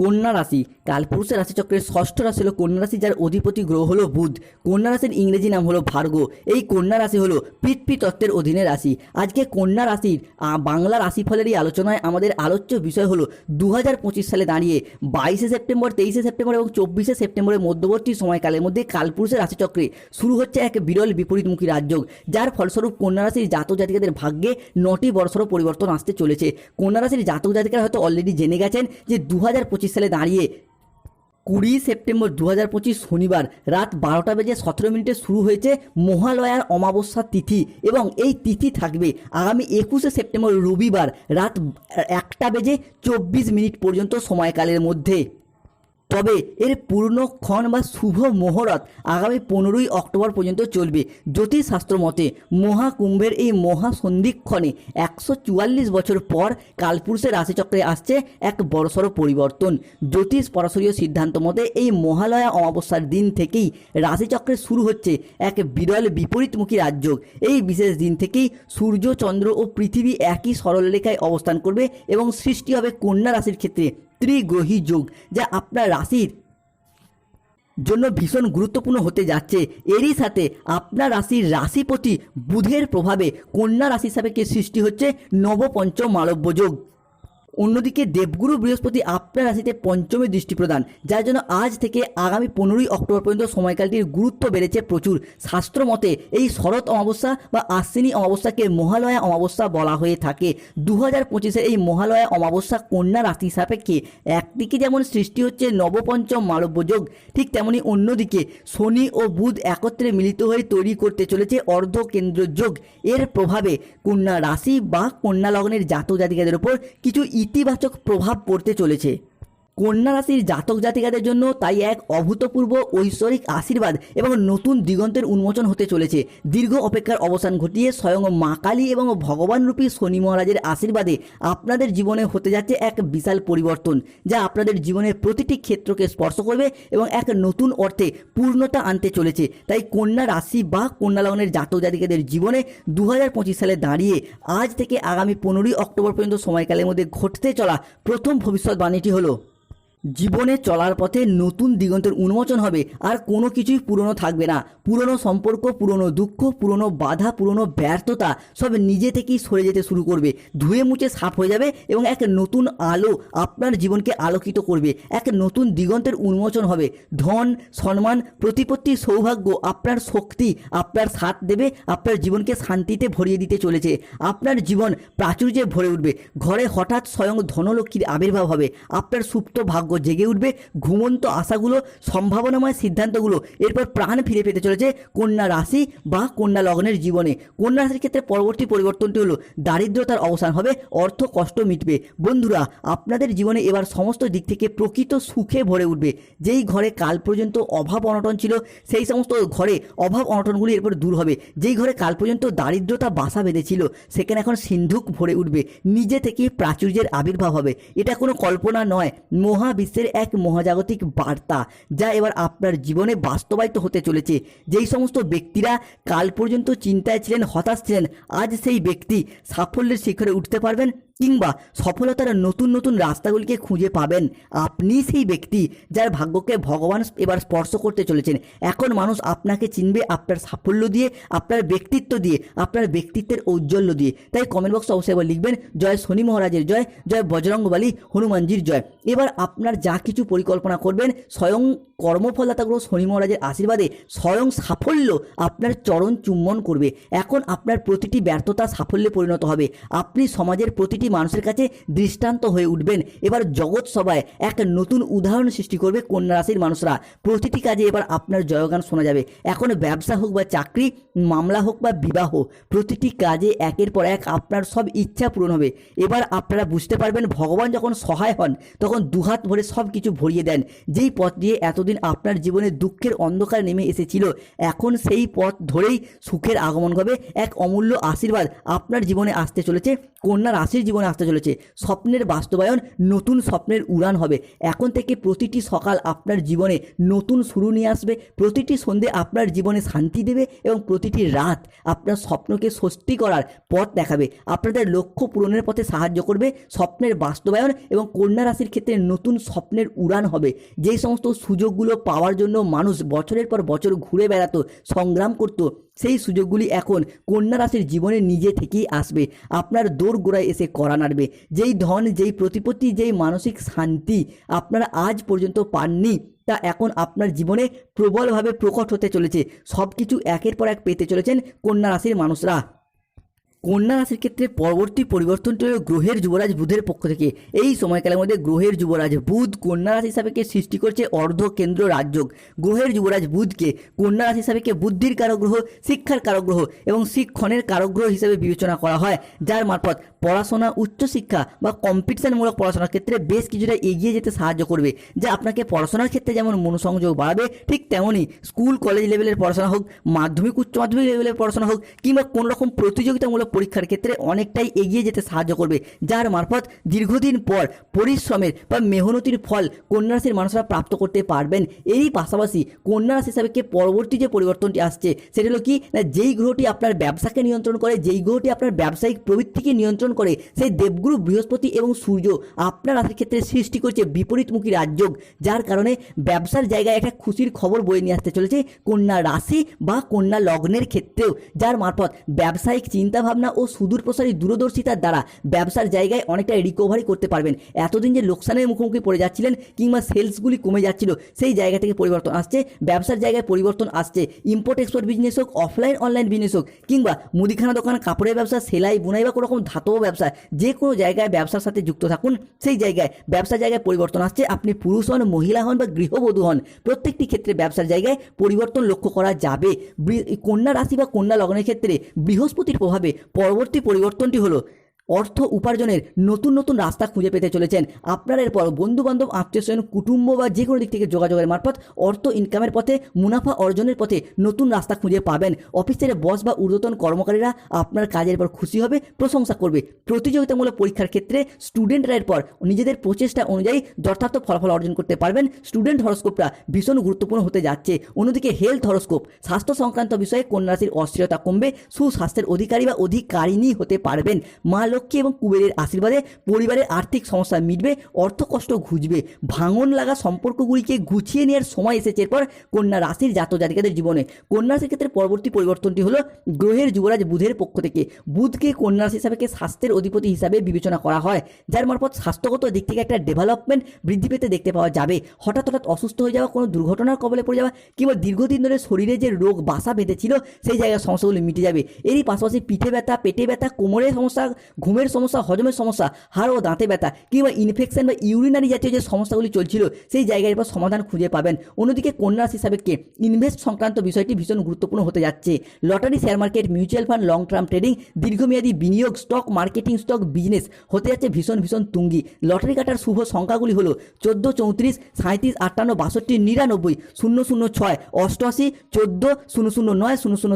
কন্যা রাশি। কালপুরুষের রাশিচক্রের ষষ্ঠ রাশি হলো কন্যা রাশি, যার অধিপতি গ্রহ হলো বুধ। কন্যা রাশির ইংরেজি নাম হলো ভার্গ। এই কন্যা রাশি হলো পৃথ্বী তত্ত্বের অধীনে রাশি। আজকে কন্যা রাশির বাংলা রাশিফলের এই আলোচনায় আমাদের আলোচ্য বিষয় হলো দু হাজার পঁচিশ সালে দাঁড়িয়ে বাইশে সেপ্টেম্বর, তেইশে সেপ্টেম্বর এবং চব্বিশে সেপ্টেম্বরের মধ্যবর্তী সময়কালের মধ্যে কালপুরুষের রাশিচক্রে শুরু হচ্ছে এক বিরল বিপরীতমুখী রাজযোগ, যার ফলস্বরূপ কন্যা রাশির জাতক জাতিকাদের ভাগ্যে নটি বড়সড় পরিবর্তন আসতে চলেছে। কন্যা রাশির জাতক জাতিকারা হয়তো অলরেডি জেনে গেছেন যে দু হাজার পঁচিশ সালে দাঁড়িয়ে কুড়ি সেপ্টেম্বর দু হাজার পঁচিশ শনিবার রাত বারোটা বেজে সতেরো মিনিটে শুরু হয়েছে মহালয়ার অমাবস্যা তিথি এবং এই তিথি থাকবে আগামী একুশে সেপ্টেম্বর রবিবার রাত একটা বেজে চব্বিশ মিনিট পর্যন্ত সময়কালের মধ্যে। তবে এর পূর্ণক্ষণ বা শুভ মুহূর্ত আগামী পনেরোই অক্টোবর পর্যন্ত চলবে। জ্যোতিষশাস্ত্র মতে, মহাকুম্ভের এই মহাসন্ধিক্ষণে একশো চুয়াল্লিশ বছর পর কালপুরুষের রাশিচক্রে আসছে এক বড়সড় পরিবর্তন। জ্যোতিষ পরাশরীয় সিদ্ধান্ত মতে, এই মহালয়া অমাবস্যার দিন থেকেই রাশিচক্রে শুরু হচ্ছে এক বিরল বিপরীতমুখী রাজযোগ। এই বিশেষ দিন থেকেই সূর্য, চন্দ্র ও পৃথিবী একই সরলরেখায় অবস্থান করবে এবং সৃষ্টি হবে কন্যা রাশির ক্ষেত্রে। ত্রিগ্রহী যোগ, যা আপনার রাশির জন্য ভীষণ গুরুত্বপূর্ণ হতে যাচ্ছে। এরই সাথে আপনার রাশির রাশিপতি বুধের প্রভাবে কন্যা রাশি হিসাবে সৃষ্টি হচ্ছে নবপঞ্চম মালব্য যোগ। অন্যদিকে দেবগুরু বৃহস্পতি আপনার রাশিতে পঞ্চমী দৃষ্টি প্রদান, যার জন্য আজ থেকে আগামী পনেরোই অক্টোবর পর্যন্ত সময়কালটির গুরুত্ব বেড়েছে প্রচুর। শাস্ত্র মতে, এই শরৎ অমাবস্যা বা আশ্বিনী অমাবস্যাকে মহালয়া অমাবস্যা বলা হয়ে থাকে। দু হাজার পঁচিশের এই মহালয়া অমাবস্যা কন্যা রাশি সাপেক্ষে একদিকে যেমন সৃষ্টি হচ্ছে নবপঞ্চম মালব্য যোগ, ঠিক তেমনি অন্যদিকে শনি ও বুধ একত্রে মিলিত হয়ে তৈরি করতে চলেছে অর্ধ কেন্দ্র যোগ এর প্রভাবে কন্যা রাশি বা কন্যা লগ্নের জাতক জাতিকাদের উপর কিছু ইতিবাচক প্রভাব পড়তে চলেছে। কন্যা রাশির জাতক জাতিকাদের জন্য তাই এক অভূতপূর্ব ঐশ্বরিক আশীর্বাদ এবং নতুন দিগন্তের উন্মোচন হতে চলেছে। দীর্ঘ অপেক্ষার অবসান ঘটিয়ে স্বয়ং মা কালী এবং ভগবান রূপী শনি মহারাজের আশীর্বাদে আপনাদের জীবনে হতে যাচ্ছে এক বিশাল পরিবর্তন, যা আপনাদের জীবনের প্রতিটি ক্ষেত্রকে স্পর্শ করবে এবং এক নতুন অর্থে পূর্ণতা আনতে চলেছে। তাই কন্যা রাশি বা কন্যা লগ্নের জাতক জাতিকাদের জীবনে দু হাজার পঁচিশ সালে দাঁড়িয়ে আজ থেকে আগামী পনেরোই অক্টোবর পর্যন্ত সময়কালের মধ্যে ঘটতে চলা প্রথম ভবিষ্যৎবাণীটি হলো জীবনে চলার পথে নতুন দিগন্তের উন্মোচন হবে, আর কোনো কিছুই পুরনো থাকবে না। পুরনো সম্পর্ক, পুরনো দুঃখ, পুরনো বাধা, পুরনো ব্যর্থতা, সব নিজে থেকেই সরে যেতে শুরু করবে। ধুয়ে মুছে সাফ হয়ে যাবে এবং এক নতুন আলো আপনার জীবনকে আলোকিত করবে। এক নতুন দিগন্তের উন্মোচন হবে। ধন, সম্মান, প্রতিপত্তি, সৌভাগ্য আপনার শক্তি, আপনার সাথ দেবে, আপনার জীবনকে শান্তিতে ভরিয়ে দিতে চলেছে। আপনার জীবন প্রাচুর্যে ভরে উঠবে। ঘরে হঠাৎ স্বয়ং ধনলক্ষ্মীর আবির্ভাব হবে। আপনার সুপ্ত ভাগ্য জেগে উঠবে। ঘুমন্ত আশাগুলো, সম্ভাবনাময় সিদ্ধান্তগুলো এরপর প্রাণ ফিরে পেতে চলেছে কন্যা রাশি বা কন্যা লগ্নের জীবনে। কন্যা রাশির ক্ষেত্রে পরবর্তী পরিবর্তনটি হলো দারিদ্রতার অবসান হবে, অর্থ কষ্ট মিটবে। বন্ধুরা, আপনাদের জীবনে এবার সমস্ত দিক থেকে প্রকৃত সুখে ভরে উঠবে। যেই ঘরে কাল পর্যন্ত অভাব অনটন ছিল, সেই সমস্ত ঘরে অভাব অনটনগুলি এরপর দূর হবে। যেই ঘরে কাল পর্যন্ত দারিদ্রতা বাসা বেঁধেছিল, সেখানে এখন সিন্ধুক ভরে উঠবে। নিজে থেকে প্রাচুর্যের আবির্ভাব হবে। এটা কোনো কল্পনা নয় মহাবিশ্বের এক মহাজাগতিক বার্তা, যা এবার আপনার জীবনে বাস্তবায়িত হতে চলেছে। যেই সমস্ত ব্যক্তিরা কাল পর্যন্ত চিন্তায় ছিলেন, হতাশ ছিলেন, আজ সেই ব্যক্তি সাফল্যের শিখরে উঠতে পারবেন। কিংবা সফলতার নতুন নতুন রাস্তাগুলিকে খুঁজে পাবেন আপনি সেই ব্যক্তি যার ভাগ্যকে ভগবান এবার স্পর্শ করতে চলেছেন। এখন মানুষ আপনাকে চিনবে আপনার সাফল্য দিয়ে, আপনার ব্যক্তিত্ব দিয়ে, আপনার ব্যক্তিত্বের ঔজ্জ্বল্য দিয়ে। তাই কমেন্ট বক্সে অবশ্যই এবার লিখবেন, জয় শনি মহারাজের জয় জয় বজরঙ্গবালী হনুমানজির জয়। এবার আপনার যা কিছু পরিকল্পনা করবেন, স্বয়ং কর্মফলদাতাগুলো শনি মহারাজের আশীর্বাদে, স্বয়ং সাফল্য আপনার চরণ চুম্বন করবে। এখন আপনার প্রতিটি ব্যর্থতা সাফল্যে পরিণত হবে। আপনি সমাজের প্রতিটি মানুষের কাছে দৃষ্টান্ত হয়ে উঠবেন। এবার জগৎ সভায় এক নতুন উদাহরণ সৃষ্টি করবে কন্যা রাশির মানুষরা। প্রতিটি কাজে এবার আপনার জয়গান শোনা যাবে। এখন ব্যবসা হোক বা চাকরি, মামলা হোক বা বিবাহ, প্রতিটি কাজে একের পর এক আপনার সব ইচ্ছা পূরণ হবে। এবার আপনারা বুঝতে পারবেন, ভগবান যখন সহায় হন, তখন দুহাত ভরে সব কিছু ভরিয়ে দেন। যেই পথ দিয়ে এতদিন আপনার জীবনে দুঃখের অন্ধকার নেমে এসেছিল, এখন সেই পথ ধরেই সুখের আগমন হবে এক অমূল্য আশীর্বাদ আপনার জীবনে আসতে চলেছে। কন্যা রাশির জীবনে জীবনে আসতে চলেছে। স্বপ্নের বাস্তবায়ন নতুন স্বপ্নের উড়ান হবে। এখন থেকে প্রতিটি সকাল আপনার জীবনে নতুন শুরু নিয়ে আসবে। প্রতিটি সন্ধে আপনার জীবনে শান্তি দেবে এবং প্রতিটি রাত আপনার স্বপ্নকে স্বস্তি করার পথ দেখাবে। আপনাদের লক্ষ্য পূরণের পথে সাহায্য করবে স্বপ্নের বাস্তবায়ন এবং কন্যা রাশির ক্ষেত্রে নতুন স্বপ্নের উড়ান হবে। যেই সমস্ত সুযোগগুলো পাওয়ার জন্য মানুষ বছরের পর বছর ঘুরে বেড়াতো, সংগ্রাম করত সেই সুযোগগুলি এখন কন্যা রাশির জীবনে নিজে থেকেই আসবে। আপনার দৌড় গোড়ায় এসে করা নাড়বে। যেই ধন, যেই প্রতিপত্তি, যেই মানসিক শান্তি আপনারা আজ পর্যন্ত পাননি, তা এখন আপনার জীবনে প্রবলভাবে প্রকট হতে চলেছে। সব কিছু একের পর এক পেতে চলেছেন কন্যা রাশির মানুষরা। কন্যা রাশির ক্ষেত্রে পরবর্তী পরিবর্তনটি হল গ্রহের যুবরাজ বুধের পক্ষ থেকে। এই সময়কালের মধ্যে গ্রহের যুবরাজ বুধ কন্যা রাশি হিসাবেকে সৃষ্টি করছে অর্ধ কেন্দ্র রাজ্য গ্রহের যুবরাজ বুধকে কন্যা রাশি হিসাবেকে বুদ্ধির কারক গ্রহ শিক্ষার কারগ্রহ এবং শিক্ষণের কারক গ্রহ হিসেবে বিবেচনা করা হয়। যার মারফত পড়াশোনা, উচ্চশিক্ষা বা কম্পিটিশনমূলক পড়াশোনার ক্ষেত্রে বেশ কিছুটা এগিয়ে যেতে সাহায্য করবে। যা আপনাকে পড়াশোনার ক্ষেত্রে যেমন মনোসংযোগ বাড়াবে, ঠিক তেমনই স্কুল, কলেজ লেভেলের পড়াশোনা হোক, মাধ্যমিক, উচ্চ মাধ্যমিক লেভেলের পড়াশোনা হোক কিংবা কোনো রকম প্রতিযোগিতামূলক পরীক্ষার ক্ষেত্রে অনেকটাই এগিয়ে যেতে সাহায্য করবে, যার মারফত দীর্ঘদিন পর পরিশ্রমের বা মেহনতির ফল কন্যা রাশির মানুষরা প্রাপ্ত করতে পারবেন। এরই পাশাপাশি কন্যা রাশি হিসাবে কে পরবর্তী যে পরিবর্তনটি আসছে, সেটা হলো কি, না যেই গ্রহটি আপনার ব্যবসাকে নিয়ন্ত্রণ করে, যেই গ্রহটি আপনার ব্যবসায়িক প্রবৃত্তিকে নিয়ন্ত্রণ করে, সেই দেবগুরু, বৃহস্পতি এবং সূর্য আপনার রাশির ক্ষেত্রে সৃষ্টি করছে বিপরীতমুখী রাজযোগ, যার কারণে ব্যবসার জায়গায় একটা খুশির খবর বয়ে নিয়ে আসতে চলেছে কন্যা রাশি বা কন্যা লগ্নের ক্ষেত্রেও, যার মারফত ব্যবসায়িক চিন্তাভাবনা ও সুদূরপ্রসারী দূরদর্শিতার দ্বারা ব্যবসার জায়গায় অনেকটা রিকভারি করতে পারবেন। এতদিন যে লোকসানের মুখোমুখি পড়ে যাচ্ছিলেন কিংবা সেলসগুলি কমে যাচ্ছিল, সেই জায়গা থেকে পরিবর্তন আসছে, ব্যবসার জায়গায় পরিবর্তন আসছে। ইম্পোর্ট এক্সপোর্ট বিজনেস হোক অফলাইন অনলাইন বিজনেস হোক, কিংবা মুদিখানা দোকান, কাপড়ের ব্যবসা, সেলাই, বুনাই বা কোনো রকম ধাতব ব্যবসা, যে কোনো জায়গায় ব্যবসার সাথে যুক্ত থাকুন, সেই জায়গায় ব্যবসার জায়গায় পরিবর্তন আসছে। আপনি পুরুষ হন, মহিলা হন বা গৃহবধূ হন, প্রত্যেকটি ক্ষেত্রে ব্যবসার জায়গায় পরিবর্তন লক্ষ্য করা যাবে। কন্যা রাশি বা কন্যা লগ্নের ক্ষেত্রে বৃহস্পতির প্রভাবে পরবর্তী পরিবর্তনটি হলো অর্থ উপার্জনের নতুন নতুন রাস্তা খুঁজে পেতে চলেছেন। আপনার এরপর বন্ধু বান্ধব আত্মীয় স্বজন, কুটুম্ব বা যে কোনো দিক থেকে যোগাযোগের মারফত অর্থ ইনকামের পথে, মুনাফা অর্জনের পথে নতুন রাস্তা খুঁজে পাবেন। অফিসের বস বা ঊর্ধ্বতন কর্মকারীরা আপনার কাজের পর খুশি হবে, প্রশংসা করবে। প্রতিযোগিতামূলক পরীক্ষার ক্ষেত্রে স্টুডেন্টরা এরপর নিজেদের প্রচেষ্টা অনুযায়ী যথার্থ ফলাফল অর্জন করতে পারবেন। স্টুডেন্ট হরস্কোপটা ভীষণ গুরুত্বপূর্ণ হতে যাচ্ছে। অন্যদিকে হেলথ হরস্কোপ স্বাস্থ্য সংক্রান্ত বিষয়ে কন্যা রাশির অস্থিরতা কমবে, সুস্বাস্থ্যের অধিকারী বা অধিকারিণী হতে পারবেন। মা লক্ষ্মী এবং কুবেরের আশীর্বাদে পরিবারের আর্থিক সমস্যা মিটবে অর্থকষ্ট ঘুচবে। ভাঙন লাগা সম্পর্কগুলিকে গুছিয়ে নেওয়ার সময় এসেছে এরপর কন্যা রাশির জাত জাতিকাদের জীবনে। কন্যা ক্ষেত্রে পরবর্তী পরিবর্তনটি হলো গ্রহের যুবরাজ বুধের পক্ষ থেকে। বুধকে কন্যা হিসাবে স্বাস্থ্যের অধিপতি হিসাবে বিবেচনা করা হয়, যার মারফত স্বাস্থ্যগত দিক থেকে একটা ডেভেলপমেন্ট বৃদ্ধি পেতে দেখতে পাওয়া যাবে। হঠাৎ হঠাৎ অসুস্থ হয়ে যাওয়া, কোনো দুর্ঘটনার কবলে পড়ে যাওয়া কিংবা দীর্ঘদিন ধরে শরীরে যে রোগ বাসা বেঁধেছিল, সেই জায়গায় সমস্যাগুলি মিটে যাবে। এরই পাশাপাশি পিঠে ব্যথা, পেটে ব্যথা কোমরের সমস্যা ঘুমের সমস্যা, হজমের সমস্যা, হাড় ও দাঁতে ব্যথা কিংবা ইনফেকশন বা ইউরিনারি জাতীয় যে সমস্যাগুলি চলছিল, সেই জায়গায় এরপর সমাধান খুঁজে পাবেন। অন্যদিকে কন্যা রাশি হিসাবে কে ইনভেস্ট সংক্রান্ত বিষয়টি ভীষণ গুরুত্বপূর্ণ হতে যাচ্ছে। Lottery share market mutual fund long term trading দীর্ঘমেয়াদী বিনিয়োগ স্টক মার্কেটিং স্টক বিজনেস হতে যাচ্ছে ভীষণ ভীষণ তুঙ্গি। লটারি কাটার শুভ সংখ্যাগুলি হলো চোদ্দ, চৌত্রিশ সাঁত্রিশ আটান্ন, বাষট্টি, নিরানব্বই, শূন্য শূন্য, ছয়, অষ্টআশি, চোদ্দ, শূন্য শূন্য, নয়, শূন্য শূন্য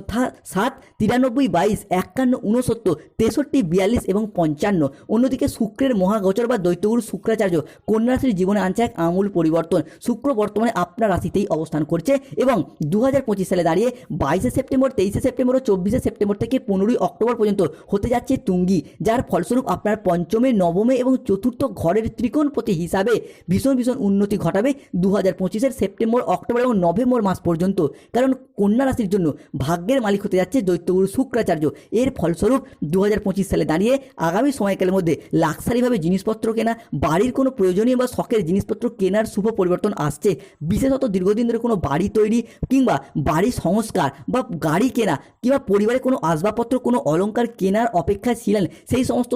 সাত, তিরানব্বই, বাইশ, একান্ন উনসত্তর তেষট্টি, বিয়াল্লিশ এবং পঞ্চান্ন। অন্যদিকে শুক্রের মহাগোচর বা দৈত্যগুরু শুক্রাচার্য কন্যা রাশির জীবনে আনছে এক আমূল পরিবর্তন। শুক্র বর্তমানে আপনার রাশিতেই অবস্থান করছে এবং দু হাজার পঁচিশ সালে দাঁড়িয়ে বাইশে সেপ্টেম্বর, তেইশে সেপ্টেম্বর ও চব্বিশে সেপ্টেম্বর থেকে পনেরোই অক্টোবর পর্যন্ত হতে যাচ্ছে তুঙ্গি, যার ফলস্বরূপ আপনার পঞ্চমে, নবমে এবং চতুর্থ ঘরের ত্রিকোণপতি হিসাবে ভীষণ ভীষণ উন্নতি ঘটাবে দু হাজার পঁচিশের সেপ্টেম্বর, অক্টোবর এবং নভেম্বর মাস পর্যন্ত। কারণ কন্যা রাশির জন্য ভাগ্যের মালিক হতে যাচ্ছে দৈত্যগুরু শুক্রাচার্য। এর ফলস্বরূপ দু হাজার পঁচিশ সালে দাঁড়িয়ে আগামী সময়কালের মধ্যে লাক্সারিভাবে জিনিসপত্র কেনা, বাড়ির কোনো প্রয়োজনীয় বা শখের জিনিসপত্র কেনার শুভ পরিবর্তন আসছে। বিশেষত দীর্ঘদিন ধরে কোনো বাড়ি তৈরি কিংবা বাড়ি সংস্কার বা গাড়ি কেনা কিংবা পরিবারে কোনো আসবাবপত্র, কোনো অলংকার কেনার অপেক্ষায় ছিলেন, সেই সমস্ত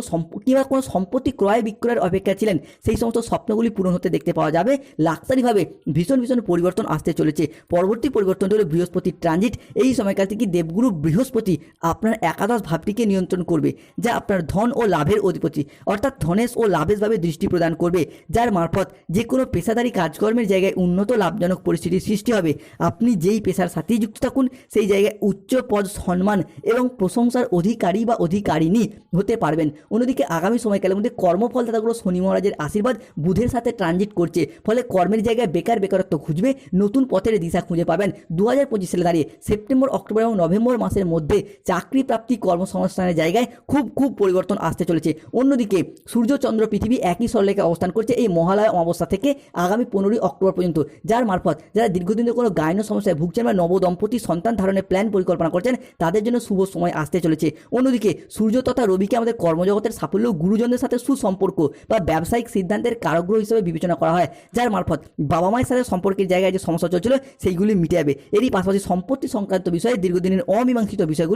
কিংবা কোনো সম্পত্তি ক্রয় বিক্রয়ের অপেক্ষায় ছিলেন, সেই সমস্ত স্বপ্নগুলি পূরণ হতে দেখতে পাওয়া যাবে। লাক্সারিভাবে ভীষণ ভীষণ পরিবর্তন আসতে চলেছে। পরবর্তী পরিবর্তনটি হলো বৃহস্পতির ট্রানজিট। এই সময়কাল থেকে দেবগুরু বৃহস্পতি আপনার একাদশ ভাবটিকে নিয়ন্ত্রণ করবে, যা আপনার ধন ও লাভের অধিপতি। অর্থাৎ ধনেশ ও লাভেশভাবে দৃষ্টি প্রদান করবে, যার মারফত যে কোনো পেশাদারি কাজকর্মের জায়গায় উন্নত লাভজনক পরিস্থিতির সৃষ্টি হবে। আপনি যেই পেশার সাথেই যুক্ত থাকুন, সেই জায়গায় উচ্চ পদ, সম্মান এবং প্রশংসার অধিকারী বা অধিকারিণী হতে পারবেন। অন্যদিকে আগামী সময়কালের মধ্যে কর্মফলদাতাগুলো শনি মহারাজের আশীর্বাদ বুধের সাথে ট্রানজিট করছে, ফলে কর্মের জায়গায় বেকার বেকারত্ব খুঁজবে, নতুন পথের দিশা খুঁজে পাবেন দু হাজার পঁচিশ সালে দাঁড়িয়ে। সেপ্টেম্বর, অক্টোবর এবং নভেম্বর মাসের মধ্যে চাকরি প্রাপ্তি কর্মসংস্থানের জায়গায় খুব খুব পরিবর্তন আসতে চলেছে। অন্যদিকে, সূর্য, চন্দ্র, পৃথিবী একই সরলেখে অবস্থান করছে এই মহালয়া অমাবস্যা থেকে আগামী পনেরোই অক্টোবর পর্যন্ত, যার মারফত যারা দীর্ঘদিন কোনো গায়ন সমস্যায় ভুগছেন বা নবদম্পতি সন্তান ধারণের প্ল্যান পরিকল্পনা করছেন, তাদের জন্য শুভ সময় আসতে চলেছে। অন্যদিকে, সূর্য তথা রবিকে আমাদের কর্মজগতের সাফল্য গুরুজনদের সাথে সুসম্পর্ক বা ব্যবসায়িক সিদ্ধান্তের কারগ্রহ হিসেবে বিবেচনা করা হয়, যার মারফত বাবা মায়ের সাথে সম্পর্কের জায়গায় যে সমস্যা চলছিল, সেইগুলি মিটে যাবে। এরই পাশাপাশি সম্পত্তি সংক্রান্ত বিষয়ে দীর্ঘদিনের অমীমাংসিত বিষয়গুলি